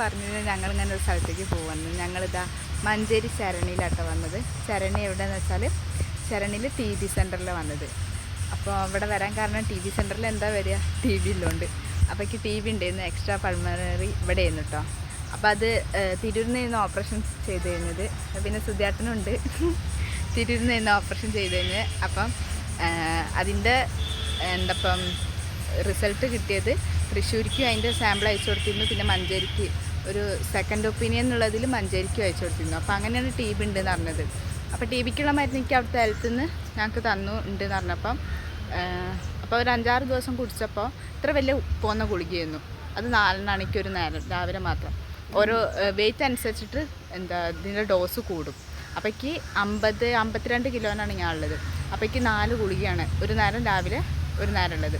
പറഞ്ഞത് ഞങ്ങളിങ്ങനെ ഒരു സ്ഥലത്തേക്ക് പോകുന്നത് ഞങ്ങളിതാ മഞ്ചേരി ശരണിയിലാട്ടോ വന്നത്. ശരണി എവിടെയെന്ന് വെച്ചാൽ ചരണിയിൽ ടി വി സെന്ററിൽ വന്നത്. അപ്പോൾ അവിടെ വരാൻ കാരണം ടി വി സെന്ററിൽ എന്താ വരിക? ടി വി ഉള്ളതുകൊണ്ട് അപ്പോൾ എനിക്ക് ടി വി ഉണ്ടായിരുന്നു എക്സ്ട്രാ പൾമറി ഇവിടെ ആയിരുന്നു കേട്ടോ അപ്പോൾ അത് നിന്ന് ഓപ്പറേഷൻ ചെയ്ത് കഴിഞ്ഞത്. പിന്നെ സുധിയാട്ടനുണ്ട് തിരൂരിൽ നിന്ന് ഓപ്പറേഷൻ ചെയ്ത് കഴിഞ്ഞ് അപ്പം അതിന്റെ എന്തപ്പം റിസൾട്ട് കിട്ടിയത് തൃശ്ശൂരിക്കും അതിന്റെ സാമ്പിൾ അയച്ചു കൊടുത്തിരുന്നു. പിന്നെ മഞ്ചേരിക്ക് ഒരു സെക്കൻഡ് ഒപ്പീനിയൻ എന്നുള്ളതിൽ മഞ്ചേരിക്കും അയച്ചു കൊടുത്തിരുന്നു. അപ്പോൾ അങ്ങനെയാണ് ടി ബി ഉണ്ടെന്ന് പറഞ്ഞത് അപ്പോൾ ടി ബിക്കുള്ള മരുന്ന് എനിക്ക് അവിടുത്തെ ഹെൽത്തിൽ നിന്ന് ഞങ്ങൾക്ക് തന്നു ഉണ്ട് എന്ന് പറഞ്ഞപ്പം അപ്പോൾ ഒരു അഞ്ചാറ് ദിവസം കുടിച്ചപ്പോൾ ഇത്ര വലിയ പോകുന്ന ഗുളികയായിരുന്നു. അത് നാലെണ്ണണിക്ക് ഒരു നേരം രാവിലെ മാത്രം. ഓരോ വെയിറ്റ് അനുസരിച്ചിട്ട് എന്താ ഇതിന്റെ ഡോസ് കൂടും. അപ്പോഴേക്ക് അമ്പത് അമ്പത്തിരണ്ട് കിലോനാണ് ഞാൻ ഉള്ളത്. അപ്പോഴേക്ക് നാല് ഗുളികയാണ് ഒരു നേരം രാവിലെ ഒരു നേരം ഉള്ളത്.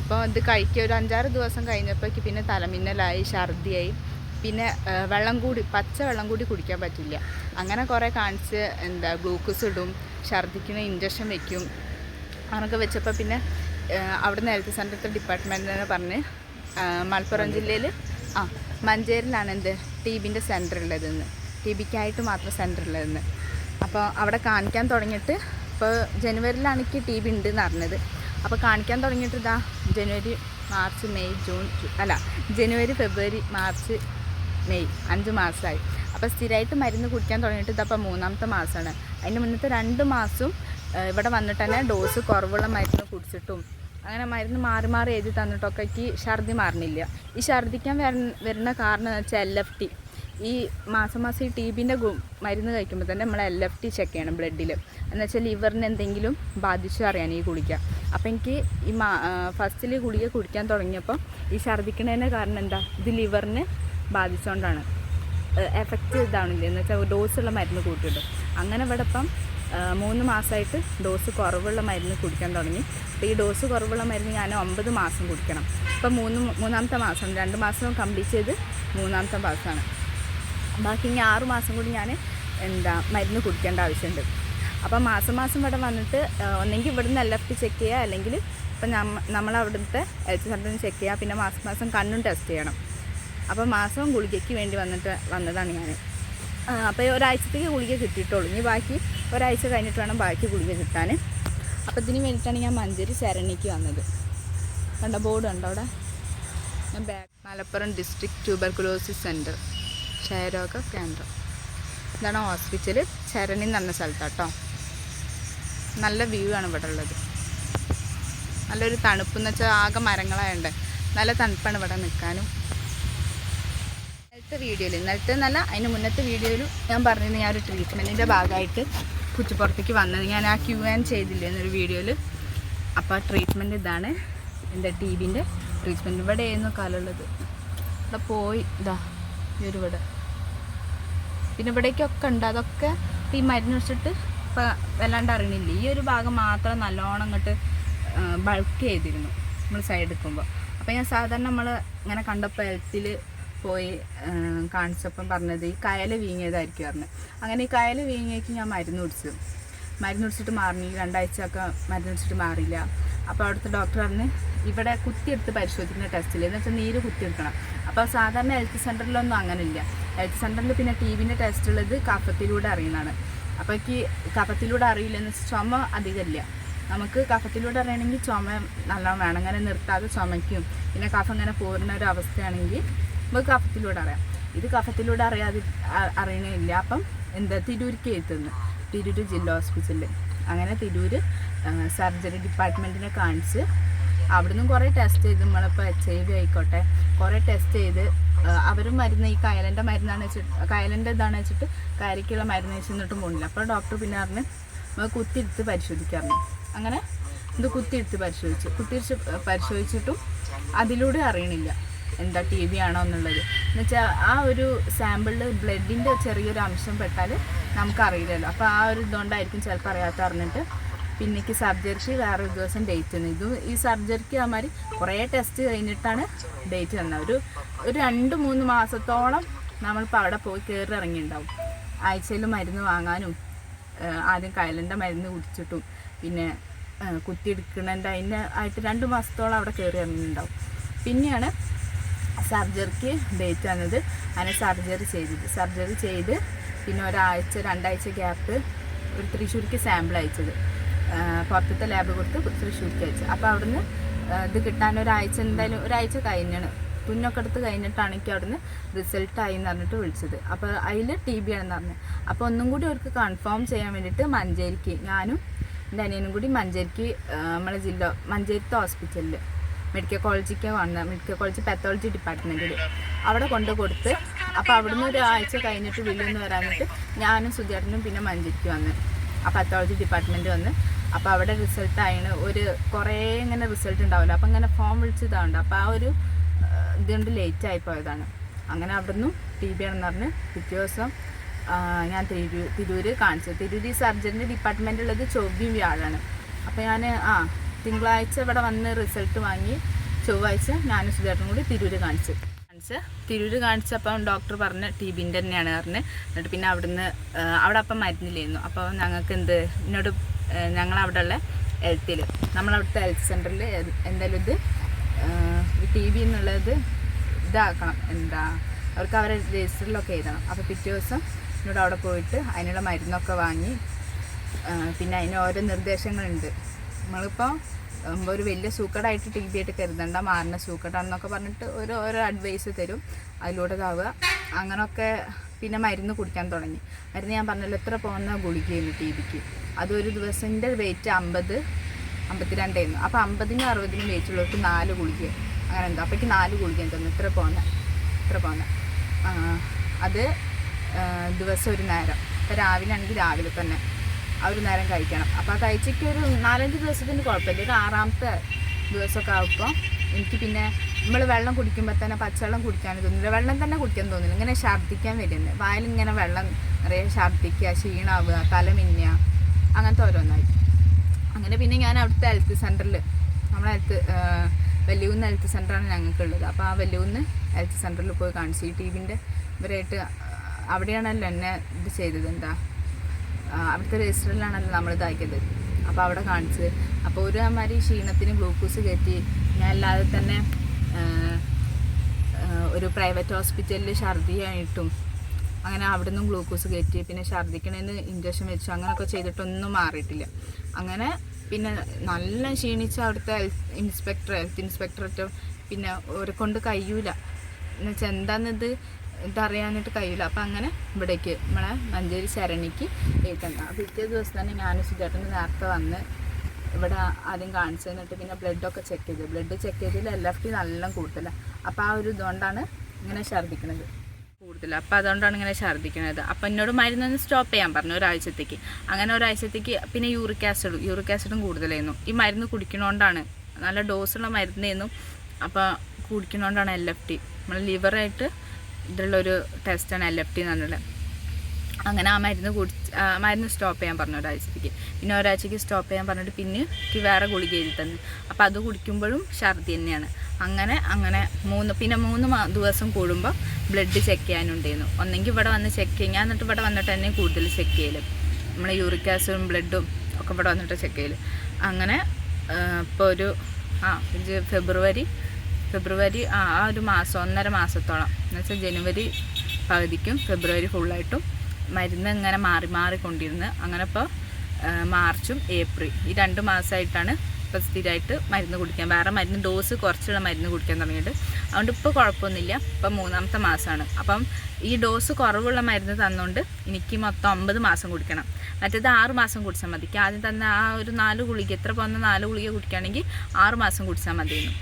അപ്പോൾ ഇത് കഴിക്കുക. ഒരു അഞ്ചാറ് ദിവസം കഴിഞ്ഞപ്പോഴേക്ക് പിന്നെ തലമിന്നലായി ഛർദിയായി. പിന്നെ വെള്ളം കൂടി പച്ച വെള്ളം കൂടി കുടിക്കാൻ പറ്റില്ല. അങ്ങനെ കുറേ കാണിച്ച് എന്താ ഗ്ലൂക്കോസ് ഇടും ഛർദിക്കുന്ന ഇഞ്ചക്ഷൻ വെക്കും. അങ്ങനെയൊക്കെ വെച്ചപ്പോൾ പിന്നെ അവിടെ ഹെൽത്ത് സെന്ററത്തെ ഡിപ്പാർട്ട്മെന്റിനെ പറഞ്ഞ് ആ, മലപ്പുറം ജില്ലയിൽ ആ മഞ്ചേരിലാണ് എന്ത് ടി ബിന്റെ സെന്റർ ഉള്ളതെന്ന് ടി ബിക്കായിട്ട് മാത്രം സെന്റർ ഉള്ളതെന്ന് അപ്പോൾ അവിടെ കാണിക്കാൻ തുടങ്ങിയിട്ട് ഇപ്പോൾ ജനുവരിയിലാണ് എനിക്ക് ടി ബി ഉണ്ട് എന്ന് അറിഞ്ഞത്. അപ്പോൾ കാണിക്കാൻ തുടങ്ങിയിട്ട് ഇതാ ജനുവരി മാർച്ച് മെയ് ജൂൺ അല്ല ജനുവരി ഫെബ്രുവരി മാർച്ച് മെയ് അഞ്ച് മാസമായി അപ്പോൾ സ്ഥിരമായിട്ട് മരുന്ന് കുടിക്കാൻ തുടങ്ങിയിട്ട് ഇതപ്പോൾ മൂന്നാമത്തെ മാസമാണ് അതിന് മുന്നത്തെ രണ്ട് മാസവും ഇവിടെ വന്നിട്ട് തന്നെ ഡോസ് കുറവുള്ള മരുന്ന് കുടിച്ചിട്ടും അങ്ങനെ മരുന്ന് മാറി മാറി എഴുതി തന്നിട്ടൊക്കെ ഈ ഛർദി മാറണില്ല ഈ ഛർദിക്കാൻ വരുന്ന കാരണം എന്ന് വെച്ചാൽ എൽ എഫ് ടി ഈ മാസം മാസം ഈ ടി ബിന്റെ മരുന്ന് കഴിക്കുമ്പോൾ തന്നെ നമ്മൾ എൽ എഫ് ടി ചെക്ക് ചെയ്യണം ബ്ലഡിൽ എന്ന് വെച്ചാൽ ലിവറിന് എന്തെങ്കിലും ബാധിച്ചു അറിയാൻ ഈ ഗുളിക. അപ്പോൾ എനിക്ക് ഈ മാ ഫസ്റ്റിൽ ഗുളിക കുടിക്കാൻ തുടങ്ങിയപ്പോൾ ഈ ഛർദ്ദിക്കണതിന് കാരണം എന്താ? ഇത് ലിവറിന് ബാധിച്ചുകൊണ്ടാണ് എഫക്റ്റ് ഇതാണില്ല എന്ന് വെച്ചാൽ ഡോസുള്ള മരുന്ന് കൂട്ടിയിടും. അങ്ങനെ ഇവിടെ ഇപ്പം മൂന്ന് മാസമായിട്ട് ഡോസ് കുറവുള്ള മരുന്ന് കുടിക്കാൻ തുടങ്ങി. അപ്പോൾ ഈ ഡോസ് കുറവുള്ള മരുന്ന് ഞാൻ ഒമ്പത് മാസം കുടിക്കണം. ഇപ്പം മൂന്ന് മൂന്നാമത്തെ മാസം രണ്ട് മാസം കംപ്ലീറ്റ് ചെയ്ത് മൂന്നാമത്തെ മാസമാണ് ബാക്കി ഇനി ആറു മാസം കൂടി ഞാൻ എന്താ മരുന്ന് കുടിക്കേണ്ട ആവശ്യമുണ്ട്. അപ്പോൾ മാസം മാസം ഇവിടെ വന്നിട്ട് ഒന്നെങ്കിൽ ഇവിടുന്ന് എൽ ടി ചെക്ക് ചെയ്യുക അല്ലെങ്കിൽ ഇപ്പം നമ്മ നമ്മൾ അവിടുത്തെ ഹെൽത്ത് സെന്ററിൽ ചെക്ക് ചെയ്യുക പിന്നെ മാസം മാസം കണ്ണും ടെസ്റ്റ് ചെയ്യണം. അപ്പോൾ മാസം ഗുളികയ്ക്ക് വേണ്ടി വന്നിട്ട് വന്നതാണ് ഞാൻ അപ്പോൾ ഒരാഴ്ചത്തേക്ക് ഗുളിക കിട്ടിയിട്ടുള്ളൂ. ഇനി ബാക്കി ഒരാഴ്ച കഴിഞ്ഞിട്ട് വേണം ബാക്കി ഗുളിക കിട്ടാൻ അപ്പോൾ ഇതിന് വേണ്ടിയിട്ടാണ് ഞാൻ മഞ്ചേരി ശരണിക്ക് വന്നത്. കണ്ട ബോർഡ് ഉണ്ടോ അവിടെ? ഞാൻ back Malappuram district tuberculosis centre ക്ഷയരോഗ കേന്ദ്രം. ഇതാണ് ഹോസ്പിറ്റൽ ചരണി എന്ന് പറഞ്ഞ സ്ഥലത്താട്ടോ നല്ല വ്യൂ ആണ് ഇവിടെ ഉള്ളത്. നല്ലൊരു തണുപ്പ് എന്ന് വെച്ചാൽ ആകെ മരങ്ങളായുണ്ട് നല്ല തണുപ്പാണ് ഇവിടെ നിൽക്കാനും ഇന്നലത്തെ വീഡിയോയിൽ ഇന്നലത്തെ നല്ല അതിന് മുന്നത്തെ വീഡിയോയിൽ ഞാൻ പറഞ്ഞിരുന്നു ഞാൻ ഒരു ട്രീറ്റ്മെന്റിന്റെ ഭാഗമായിട്ട് കുറ്റിപ്പുറത്തേക്ക് വന്നത്. ഞാൻ ആ ക്യൂ ആൻ ചെയ്തില്ലേ എന്നൊരു വീഡിയോയിൽ അപ്പോൾ ആ ട്രീറ്റ്മെന്റ് ഇതാണ് എന്റെ ടി ബിന്റെ ട്രീറ്റ്മെന്റ് ഇവിടെ ആയിരുന്നു കാലുള്ളത്. ഇവിടെ പോയി ഇതാ. ഇവിടെ പിന്നെ ഇവിടേക്കൊക്കെ ഉണ്ട്. അതൊക്കെ ഈ മരുന്ന് വെച്ചിട്ട് ഇപ്പം വല്ലാണ്ട് അറിയണില്ല. ഈ ഒരു ഭാഗം മാത്രം നല്ലോണം അങ്ങോട്ട് ബൾക്ക് ചെയ്തിരുന്നു നമ്മൾ സൈഡ് എടുക്കുമ്പോൾ അപ്പോൾ ഞാൻ സാധാരണ നമ്മൾ ഇങ്ങനെ കണ്ടപ്പോൾ ഹെൽത്തിൽ പോയി കാണിച്ചപ്പം പറഞ്ഞത് ഈ കയൽ വീങ്ങിയതായിരിക്കും പറഞ്ഞത് അങ്ങനെ ഈ കയൽ വീങ്ങിയേക്ക് ഞാൻ മരുന്ന് കുടിച്ചു. മരുന്ന് കുടിച്ചിട്ട് മാറിനി രണ്ടാഴ്ചയൊക്കെ മരുന്ന് കുടിച്ചിട്ട് മാറിയില്ല. അപ്പോൾ അവിടുത്തെ ഡോക്ടർ പറഞ്ഞ് ഇവിടെ കുത്തിയെടുത്ത് പരിശോധിക്കുന്ന ടെസ്റ്റിൽ എന്ന് വെച്ചാൽ നീര് കുത്തിയെടുക്കണം. അപ്പോൾ സാധാരണ ഹെൽത്ത് സെന്ററിലൊന്നും അങ്ങനെ ഇല്ല ഹെൽത്ത് സെന്ററിൽ പിന്നെ ടി വിന്റെ ടെസ്റ്റ് ഉള്ളത് കഫത്തിലൂടെ അറിയുന്നതാണ്. അപ്പോൾ എനിക്ക് കഫത്തിലൂടെ അറിയില്ലെന്ന് ചുമ അധികമില്ല. നമുക്ക് കഫത്തിലൂടെ അറിയണമെങ്കിൽ ചുമ നല്ലോണം വേണം. അങ്ങനെ നിർത്താതെ ചുമയ്ക്കും. പിന്നെ കഫം ഇങ്ങനെ പോരുന്ന ഒരു അവസ്ഥയാണെങ്കിൽ നമുക്ക് കഫത്തിലൂടെ അറിയാം. ഇത് കഫത്തിലൂടെ അറിയാതി അറിയണില്ല. അപ്പം എന്താ തിരൂർക്ക് എത്തുന്നു തിരൂർ ജില്ലാ ഹോസ്പിറ്റലിൽ അങ്ങനെ തിരൂർ സർജറി ഡിപ്പാർട്ട്മെന്റിനെ കാണിച്ച് അവിടുന്ന് കുറേ ടെസ്റ്റ് ചെയ്ത് നമ്മളിപ്പോൾ എച്ച് ഐ വി ആയിക്കോട്ടെ. കുറേ ടെസ്റ്റ് ചെയ്ത് അവർ മരുന്ന് ഈ കയലന്റെ മരുന്നാണ് വെച്ചിട്ട് കയലന്റെ ഇതാണ് വെച്ചിട്ട് കയലയ്ക്കുള്ള മരുന്ന് വെച്ച് എന്നിട്ടും പോകുന്നില്ല അപ്പോൾ ഡോക്ടർ പിന്നെ പറഞ്ഞ് നമുക്ക് കുത്തിയെടുത്ത് പരിശോധിക്കാറുണ്ട് അങ്ങനെ ഇത് കുത്തിയെടുത്ത് പരിശോധിച്ച്. കുത്തിരിച്ച് പരിശോധിച്ചിട്ടും അതിലൂടെ അറിയണില്ല എന്താ ടി ബി ആണോ എന്നുള്ളത്. എന്നുവെച്ചാൽ ആ ഒരു സാമ്പിളിൽ ബ്ലഡിന്റെ ചെറിയൊരു അംശം പെട്ടാൽ നമുക്കറിയില്ലല്ലോ. അപ്പോൾ ആ ഒരു ഇതുകൊണ്ടായിരിക്കും ചിലപ്പോൾ അറിയാത്ത അറിഞ്ഞിട്ട് പിന്നേക്ക് സർജറിക്ക് വേറെ ഒരു ദിവസം ഡേറ്റ് തന്നു. ഇത് ഈ സർജറിക്ക് അതുമാതിരി കുറേ ടെസ്റ്റ് കഴിഞ്ഞിട്ടാണ് ഡേറ്റ് തന്നത്. ഒരു ഒരു രണ്ട് മൂന്ന് മാസത്തോളം നമ്മളിപ്പോൾ അവിടെ പോയി കയറി ഇറങ്ങിയിട്ടുണ്ടാവും. ആഴ്ചയിൽ മരുന്ന് വാങ്ങാനും ആദ്യം കയലിന്റെ മരുന്ന് കുടിച്ചിട്ടും പിന്നെ കുത്തി കുത്തിയെടുക്കണതിന്റെ അതിന്റെ ആയിട്ട് രണ്ട് മാസത്തോളം അവിടെ കയറി ഇറങ്ങിയിട്ടുണ്ടാവും. പിന്നെയാണ് സർജറിക്ക് ഡേറ്റ് വന്നത് അങ്ങനെ സർജറി ചെയ്തത് സർജറി ചെയ്ത് പിന്നെ ഒരാഴ്ച രണ്ടാഴ്ച ഗ്യാപ്പ് ഒരു തൃശ്ശൂർക്ക് സാമ്പിൾ അയച്ചത്. പുറത്തത്തെ ലാബ് കൊടുത്ത് തൃശ്ശൂർക്ക് അയച്ചു അപ്പോൾ അവിടുന്ന് ഇത് കിട്ടാൻ ഒരാഴ്ച എന്തായാലും ഒരാഴ്ച കഴിഞ്ഞാണ്. തുന്നൊക്കെ എടുത്ത് കഴിഞ്ഞിട്ടാണ് എനിക്ക് അവിടുന്ന് റിസൾട്ട് ആയി എന്ന് പറഞ്ഞിട്ട് വിളിച്ചത്. അപ്പോൾ അതിൽ ടി ബി ആണെന്ന് പറഞ്ഞു. അപ്പോൾ ഒന്നും കൂടി അവർക്ക് കൺഫേം ചെയ്യാൻ വേണ്ടിയിട്ട് മഞ്ചേരിക്ക് ഞാനും എന്റെ അനിയനും കൂടി മഞ്ചേരിക്ക് നമ്മളെ ജില്ല മഞ്ചേരിത്തെ ഹോസ്പിറ്റലിൽ മെഡിക്കൽ കോളേജിലേക്ക് വന്ന മെഡിക്കൽ കോളേജ് പാത്തോളജി ഡിപ്പാർട്ട്മെന്റിൽ അവിടെ കൊണ്ട് കൊടുത്ത്. അപ്പോൾ അവിടുന്ന് ഒരു ആഴ്ച കഴിഞ്ഞിട്ട് വില്ലെന്ന് വരാനിട്ട് ഞാനും സുജേട്ടനും പിന്നെ മഞ്ചേരിക്ക് വന്ന് ആ പാത്തോളജി ഡിപ്പാർട്ട്മെന്റ് വന്ന് അപ്പോൾ അവിടെ റിസൾട്ട് ആയിന് ഒരു കുറേ ഇങ്ങനെ റിസൾട്ട് ഉണ്ടാവില്ല അപ്പോൾ ഇങ്ങനെ ഫോം വിളിച്ചതാണ്ട്. അപ്പോൾ ആ ഒരു ഇതുകൊണ്ട് ലേറ്റ് ആയി പോയതാണ്. അങ്ങനെ അവിടുന്ന് ടി ബി ആണെന്ന് പറഞ്ഞ് പിറ്റേ ദിവസം ഞാൻ തിരൂർ തിരൂര് കാണിച്ചത് തിരൂർ ഈ സർജറിന്റെ ഡിപ്പാർട്ട്മെന്റ് ഉള്ളത് ചൊവ്വയും വ്യാഴാണ്. അപ്പോൾ ഞാൻ ആ തിങ്കളാഴ്ച ഇവിടെ വന്ന് റിസൾട്ട് വാങ്ങി ചൊവ്വാഴ്ച ഞാൻ സുധേട്ടനും കൂടി തിരൂര് കാണിച്ചു. കാണിച്ച് തിരൂര് കാണിച്ചപ്പം ഡോക്ടർ പറഞ്ഞ് ടി ബിന്റെ തന്നെയാണ് പറഞ്ഞ്. എന്നിട്ട് പിന്നെ അവിടുന്ന് അവിടെ അപ്പം മരുന്നില്ലായിരുന്നു. അപ്പോൾ ഞങ്ങൾക്ക് എന്ത് എന്നോട് ഉള്ള ഹെൽത്തിൽ നമ്മളവിടുത്തെ ഹെൽത്ത് സെന്ററിൽ എന്തായാലും ഇത് ടി ബി എന്നുള്ളത് ഇതാക്കണം. എന്താ അവർക്ക് അവരെ രജിസ്റ്ററിലൊക്കെ എഴുതണം. അപ്പോൾ പിറ്റേ ദിവസം എന്നോട് അവിടെ പോയിട്ട് അതിനുള്ള മരുന്നൊക്കെ വാങ്ങി പിന്നെ അതിന് ഓരോ നിർദ്ദേശങ്ങളുണ്ട്. നമ്മളിപ്പോൾ ഒരു വലിയ സൂക്കടായിട്ട് ടി ബി ആയിട്ട് കരുതണ്ട മാറുന്ന സൂക്കടാണെന്നൊക്കെ പറഞ്ഞിട്ട് ഒരു ഓരോ അഡ്വൈസ് തരും. അതിലൂടെ ഇതാവുക. അങ്ങനെയൊക്കെ പിന്നെ മരുന്ന് കുടിക്കാൻ തുടങ്ങി. മരുന്ന് ഞാൻ പറഞ്ഞല്ലോ എത്ര പോകുന്ന ഗുളികയായിരുന്നു ടി ബിക്ക് അതൊരു ദിവസത്തിന്റെ വെയിറ്റ് അമ്പത് അമ്പത്തിരണ്ടായിരുന്നു അപ്പോൾ അമ്പതിനും അറുപതിനും വെയിറ്റ് ഉള്ളവർക്ക് നാല് ഗുളിക. അങ്ങനെ എന്തോ. അപ്പോഴേക്ക് നാല് ഗുളിക തന്നു. ഇത്ര പോകുന്ന ഇത്ര പോകുന്ന അത് ദിവസം ഒരു നേരം. ഇപ്പോൾ രാവിലെ ആണെങ്കിൽ രാവിലെ തന്നെ ആ ഒരു നേരം കഴിക്കണം. അപ്പോൾ ആ കഴിച്ചിട്ട് ഒരു നാലഞ്ച് ദിവസത്തിന് കുഴപ്പമില്ല. ഒരു ആറാമത്തെ ദിവസമൊക്കെ ആകുമ്പോൾ എനിക്ക് പിന്നെ നമ്മൾ വെള്ളം കുടിക്കുമ്പോൾ തന്നെ പച്ചവെള്ളം കുടിക്കാൻ തോന്നില്ല. വെള്ളം തന്നെ കുടിക്കാൻ തോന്നില്ല. ഇങ്ങനെ ഛർദ്ദിക്കാൻ വരുന്നത് വായിൽ ഇങ്ങനെ വെള്ളം നിറയെ ഛർദ്ദിക്കുക ക്ഷീണാവുക തലമിന്നുക അങ്ങനത്തെ ഓരോന്നായി. അങ്ങനെ പിന്നെ ഞാൻ അവിടുത്തെ ഹെൽത്ത് സെന്ററിൽ നമ്മളെ ഹെൽത്ത് വലിയൂന്ന് ഹെൽത്ത് സെന്ററാണ് ഞങ്ങൾക്കുള്ളത്. അപ്പോൾ ആ വലിയൂന്ന് ഹെൽത്ത് സെന്ററിൽ പോയി കാണിച്ചു. ഈ ടി വിന്റെ ഇവരായിട്ട് അവിടെയാണല്ലോ എന്നെ ഇത് ചെയ്തത്. എന്താ? അവിടുത്തെ രജിസ്റ്ററിലാണല്ലോ നമ്മൾ ഇതാക്കിയത്. അപ്പോൾ അവിടെ കാണിച്ചത്. അപ്പോൾ ഒരു മാതിരി ക്ഷീണത്തിന് ഗ്ലൂക്കോസ് കയറ്റി ഞാൻ അല്ലാതെ തന്നെ ഒരു പ്രൈവറ്റ് ഹോസ്പിറ്റലിൽ ഛർദിയായിട്ടും അങ്ങനെ അവിടെ നിന്നും ഗ്ലൂക്കോസ് കയറ്റി പിന്നെ ഛർദിക്കണേന്ന് ഇഞ്ചക്ഷൻ വെച്ചു അങ്ങനെയൊക്കെ ചെയ്തിട്ടൊന്നും മാറിയിട്ടില്ല. അങ്ങനെ പിന്നെ നല്ല ക്ഷീണിച്ച അവിടുത്തെ ഹെൽത്ത് ഇൻസ്പെക്ടർ ഹെൽത്ത് ഇൻസ്പെക്ടറൊക്കെ പിന്നെ ഒരു കൊണ്ട് കഴിയൂല. എന്നുവെച്ചാൽ എന്താണെന്നത് ഇതറിയാനായിട്ട് കഴിയില്ല അപ്പം അങ്ങനെ ഇവിടേക്ക് നമ്മളെ മഞ്ചേരി ശരണിക്ക് എഴുതണ്ട പിറ്റേ ദിവസം തന്നെ ഞാൻ സുജേട്ടന് നേരത്തെ വന്ന് ഇവിടെ ആദ്യം കാണിച്ചു തന്നിട്ട് പിന്നെ ബ്ലഡൊക്കെ ചെക്ക് ചെയ്തു. ബ്ലഡ് ചെക്ക് ചെയ്തതിൽ എൽ എഫ് ടി നല്ല കൂടുതലാണ് അപ്പോൾ ആ ഒരു ഇതുകൊണ്ടാണ് ഇങ്ങനെ ഛർദ്ദിക്കുന്നത് കൂടുതൽ അപ്പം അതുകൊണ്ടാണ് ഇങ്ങനെ ഛർദ്ദിക്കുന്നത് അപ്പം എന്നോട് മരുന്നൊന്ന് സ്റ്റോപ്പ് ചെയ്യാൻ പറഞ്ഞു ഒരാഴ്ചത്തേക്ക്. അങ്ങനെ ഒരാഴ്ചത്തേക്ക് പിന്നെ യൂറിക് ആസിഡും യൂറിക് ആസിഡും കൂടുതലായിരുന്നു. ഈ മരുന്ന് കുടിക്കണോണ്ടാണ്. നല്ല ഡോസുള്ള മരുന്നായിരുന്നു അപ്പോൾ കുടിക്കണോണ്ടാണ് എൽ എഫ് ടി നമ്മൾ ലിവറായിട്ട് ഇതിലുള്ളൊരു ടെസ്റ്റാണ് എൽ എഫ് ടി എന്ന് പറഞ്ഞിട്ടുള്ളത്. അങ്ങനെ ആ മരുന്ന് കുടി മരുന്ന് സ്റ്റോപ്പ് ചെയ്യാൻ പറഞ്ഞു ഒരാഴ്ചത്തേക്ക്. പിന്നെ ഒരാഴ്ചയ്ക്ക് സ്റ്റോപ്പ് ചെയ്യാൻ പറഞ്ഞിട്ട് പിന്നെ എനിക്ക് വേറെ ഗുളിക എഴുതി തന്നു. അപ്പോൾ അത് കുടിക്കുമ്പോഴും ഛർദി തന്നെയാണ്. അങ്ങനെ അങ്ങനെ മൂന്ന് പിന്നെ മൂന്ന് ദിവസം കൂടുമ്പോൾ ബ്ലഡ് ചെക്ക് ചെയ്യാനുണ്ടായിരുന്നു. ഒന്നെങ്കിൽ ഇവിടെ വന്ന് ചെക്ക് ചെയ്യും എന്നിട്ട് ഇവിടെ വന്നിട്ട് തന്നെ കൂടുതൽ ചെക്ക് ചെയ്യലും. നമ്മളെ യൂറിക് ആസിഡും ബ്ലഡും ഒക്കെ ഇവിടെ വന്നിട്ട് ചെക്ക് ചെയ്യൽ അങ്ങനെ ഇപ്പോൾ ഒരു ആ ഫെബ്രുവരി ഫെബ്രുവരി ആ ആ ഒരു മാസം ഒന്നര മാസത്തോളം. എന്നുവെച്ചാൽ ജനുവരി പകുതിക്കും ഫെബ്രുവരി ഫുള്ളായിട്ടും മരുന്ന് ഇങ്ങനെ മാറി മാറി കൊണ്ടിരുന്ന് അങ്ങനെ ഇപ്പോൾ മാർച്ചും ഏപ്രിൽ. ഈ രണ്ട് മാസമായിട്ടാണ് ഇപ്പോൾ സ്ഥിരമായിട്ട് മരുന്ന് കുടിക്കാൻ വേറെ മരുന്ന് ഡോസ് കുറച്ചുള്ള മരുന്ന് കുടിക്കാൻ തുടങ്ങിയിട്ട്. അതുകൊണ്ട് ഇപ്പോൾ കുഴപ്പമൊന്നുമില്ല. ഇപ്പം മൂന്നാമത്തെ മാസമാണ് അപ്പം ഈ ഡോസ് കുറവുള്ള മരുന്ന് തന്നുകൊണ്ട് എനിക്ക് മൊത്തം ഒമ്പത് മാസം കുടിക്കണം. മറ്റേത് ആറ് മാസം കുടിച്ചാൽ മതി. ആദ്യം തന്നെ ആ ഒരു നാല് ഗുളിക എത്ര പോകുന്ന നാല് ഗുളിക കുടിക്കുകയാണെങ്കിൽ ആറ് മാസം കുടിച്ചാൽ മതിയെന്നു.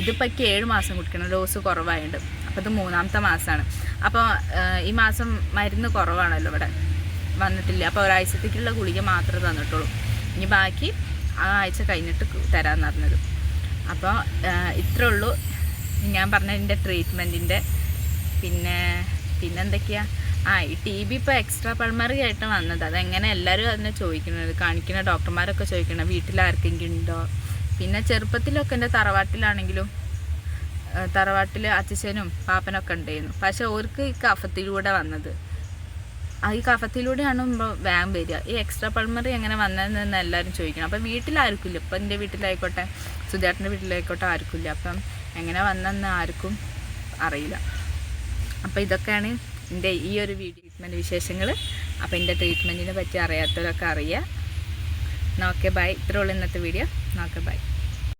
ഇതിപ്പോൾ ഏഴ് മാസം കുടിക്കണം ഡോസ് കുറവായതുകൊണ്ട് അപ്പോൾ ഇത് മൂന്നാമത്തെ മാസമാണ്. അപ്പോൾ ഈ മാസം മരുന്ന് കുറവാണല്ലോ ഇവിടെ. വന്നിട്ടില്ല. അപ്പോൾ ഒരാഴ്ചത്തേക്കുള്ള ഗുളിക മാത്രമേ തന്നിട്ടുള്ളൂ. ഇനി ബാക്കി ആ ആഴ്ച കഴിഞ്ഞിട്ട് തരാമെന്ന് പറഞ്ഞത്. അപ്പോൾ ഇത്രേ ഉള്ളൂ. ഞാൻ പറഞ്ഞ എന്റെ ട്രീറ്റ്മെന്റിന്റെ പിന്നെ പിന്നെന്തൊക്കെയാ? ആ ഈ ടി ബി ഇപ്പോൾ എക്സ്ട്രാ പൾമറി ആയിട്ട് വന്നത്. അതെങ്ങനെ എല്ലാവരും അതിനെ ചോദിക്കുന്നത്? കാണിക്കുന്ന ഡോക്ടർമാരൊക്കെ ചോദിക്കണം വീട്ടിൽ ആർക്കെങ്കിലും ഉണ്ടോ? പിന്നെ ചെറുപ്പത്തിലൊക്കെ എന്റെ തറവാട്ടിലാണെങ്കിലും തറവാട്ടിൽ അച്ഛനും പാപ്പനൊക്കെ ഉണ്ടായിരുന്നു. പക്ഷെ ഓർക്ക് ഈ കഫത്തിലൂടെ വന്നത്. ആ ഈ കഫത്തിലൂടെയാണ് വാം വരിക. ഈ എക്സ്ട്രാ പൾമറി എങ്ങനെ വന്നതെന്ന് എല്ലാവരും ചോദിക്കണം. അപ്പം വീട്ടിലാർക്കില്ല? ഇപ്പം എന്റെ വീട്ടിലായിക്കോട്ടെ സുജാട്ടിന്റെ വീട്ടിലായിക്കോട്ടെ ആർക്കില്ല. അപ്പം എങ്ങനെ വന്നെന്ന് ആർക്കും അറിയില്ല. അപ്പോൾ ഇതൊക്കെയാണ് എന്റെ ഈ ഒരു ട്രീറ്റ്മെന്റ് വിശേഷങ്ങൾ. അപ്പോൾ എന്റെ ട്രീറ്റ്മെന്റിനെ പറ്റി അറിയാത്തവരൊക്കെ അറിയുക. നോക്കെ ബൈ. ഇത്രയുള്ള ഇന്നത്തെ വീഡിയോ. നോക്കെ ബൈ.